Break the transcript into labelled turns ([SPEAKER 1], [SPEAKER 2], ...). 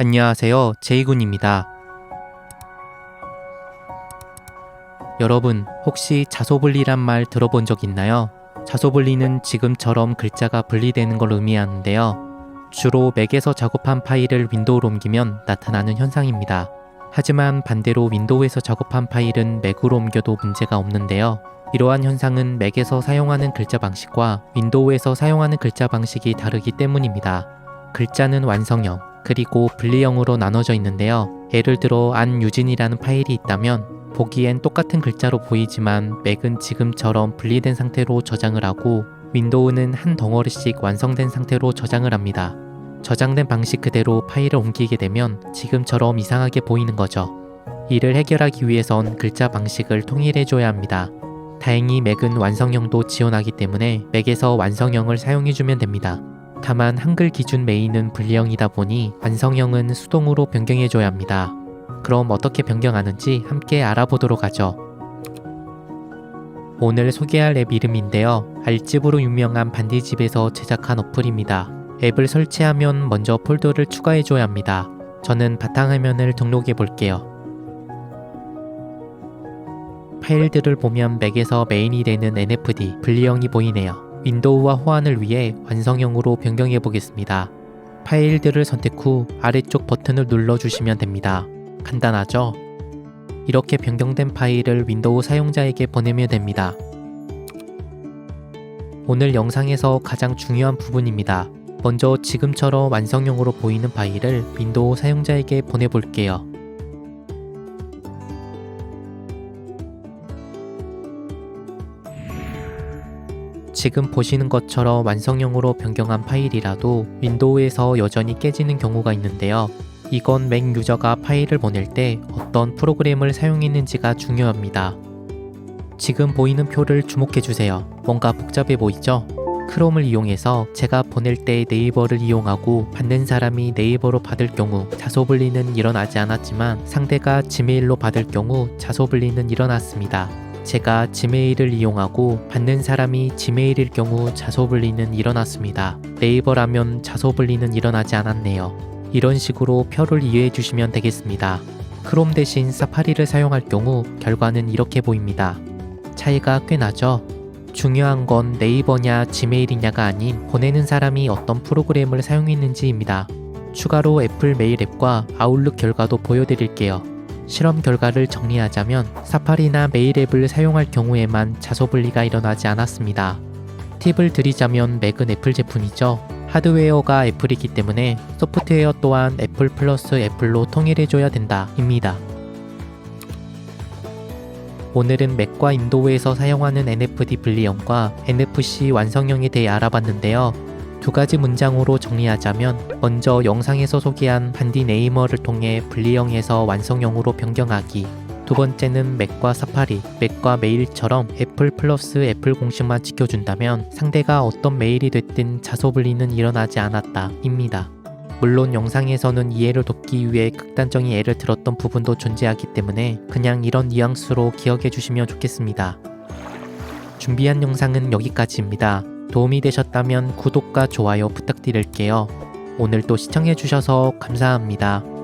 [SPEAKER 1] 안녕하세요. 제이군입니다. 여러분, 혹시 자소분리란 말 들어본 적 있나요? 자소분리는 지금처럼 글자가 분리되는 걸 의미하는데요. 주로 맥에서 작업한 파일을 윈도우로 옮기면 나타나는 현상입니다. 하지만 반대로 윈도우에서 작업한 파일은 맥으로 옮겨도 문제가 없는데요. 이러한 현상은 맥에서 사용하는 글자 방식과 윈도우에서 사용하는 글자 방식이 다르기 때문입니다. 글자는 완성형, 그리고 분리형으로 나눠져 있는데요. 예를 들어 안유진이라는 파일이 있다면 보기엔 똑같은 글자로 보이지만 맥은 지금처럼 분리된 상태로 저장을 하고 윈도우는 한 덩어리씩 완성된 상태로 저장을 합니다. 저장된 방식 그대로 파일을 옮기게 되면 지금처럼 이상하게 보이는 거죠. 이를 해결하기 위해선 글자 방식을 통일해줘야 합니다. 다행히 맥은 완성형도 지원하기 때문에 맥에서 완성형을 사용해주면 됩니다. 다만 한글 기준 메인은 분리형이다 보니 완성형은 수동으로 변경해줘야 합니다. 그럼 어떻게 변경하는지 함께 알아보도록 하죠. 오늘 소개할 앱 이름인데요. 알집으로 유명한 반디집에서 제작한 어플입니다. 앱을 설치하면 먼저 폴더를 추가해줘야 합니다. 저는 바탕화면을 등록해 볼게요. 파일들을 보면 맥에서 메인이 되는 NFD 분리형이 보이네요. 윈도우와 호환을 위해 완성형으로 변경해 보겠습니다. 파일들을 선택 후 아래쪽 버튼을 눌러주시면 됩니다. 간단하죠? 이렇게 변경된 파일을 윈도우 사용자에게 보내면 됩니다. 오늘 영상에서 가장 중요한 부분입니다. 먼저 지금처럼 완성형으로 보이는 파일을 윈도우 사용자에게 보내볼게요. 지금 보시는 것처럼 완성형으로 변경한 파일이라도 윈도우에서 여전히 깨지는 경우가 있는데요. 이건 맥 유저가 파일을 보낼 때 어떤 프로그램을 사용했는지가 중요합니다. 지금 보이는 표를 주목해 주세요. 뭔가 복잡해 보이죠? 크롬을 이용해서 제가 보낼 때 네이버를 이용하고 받는 사람이 네이버로 받을 경우 자소 분리는 일어나지 않았지만 상대가 지메일로 받을 경우 자소 분리는 일어났습니다. 제가 지메일을 이용하고 받는 사람이 지메일일 경우 자소 분리는 일어났습니다. 네이버라면 자소 분리는 일어나지 않았네요. 이런 식으로 표를 이해해 주시면 되겠습니다. 크롬 대신 사파리를 사용할 경우 결과는 이렇게 보입니다. 차이가 꽤 나죠? 중요한 건 네이버냐 지메일이냐가 아닌 보내는 사람이 어떤 프로그램을 사용했는지입니다. 추가로 애플 메일 앱과 아웃룩 결과도 보여드릴게요. 실험 결과를 정리하자면 사파리나 메일 앱을 사용할 경우에만 자소 분리가 일어나지 않았습니다. 팁을 드리자면 맥은 애플 제품이죠. 하드웨어가 애플이기 때문에 소프트웨어 또한 애플 플러스 애플로 통일해줘야 된다. 입니다. 오늘은 맥과 윈도우에서 사용하는 NFC 분리형과 NFC 완성형에 대해 알아봤는데요. 두 가지 문장으로 정리하자면 먼저 영상에서 소개한 반디 네이머를 통해 분리형에서 완성형으로 변경하기 두 번째는 맥과 사파리, 맥과 메일처럼 애플 플러스 애플 공식만 지켜준다면 상대가 어떤 메일이 됐든 자소 분리는 일어나지 않았다 입니다. 물론 영상에서는 이해를 돕기 위해 극단적인 예를 들었던 부분도 존재하기 때문에 그냥 이런 뉘앙스로 기억해 주시면 좋겠습니다. 준비한 영상은 여기까지입니다. 도움이 되셨다면 구독과 좋아요 부탁드릴게요. 오늘도 시청해 주셔서 감사합니다.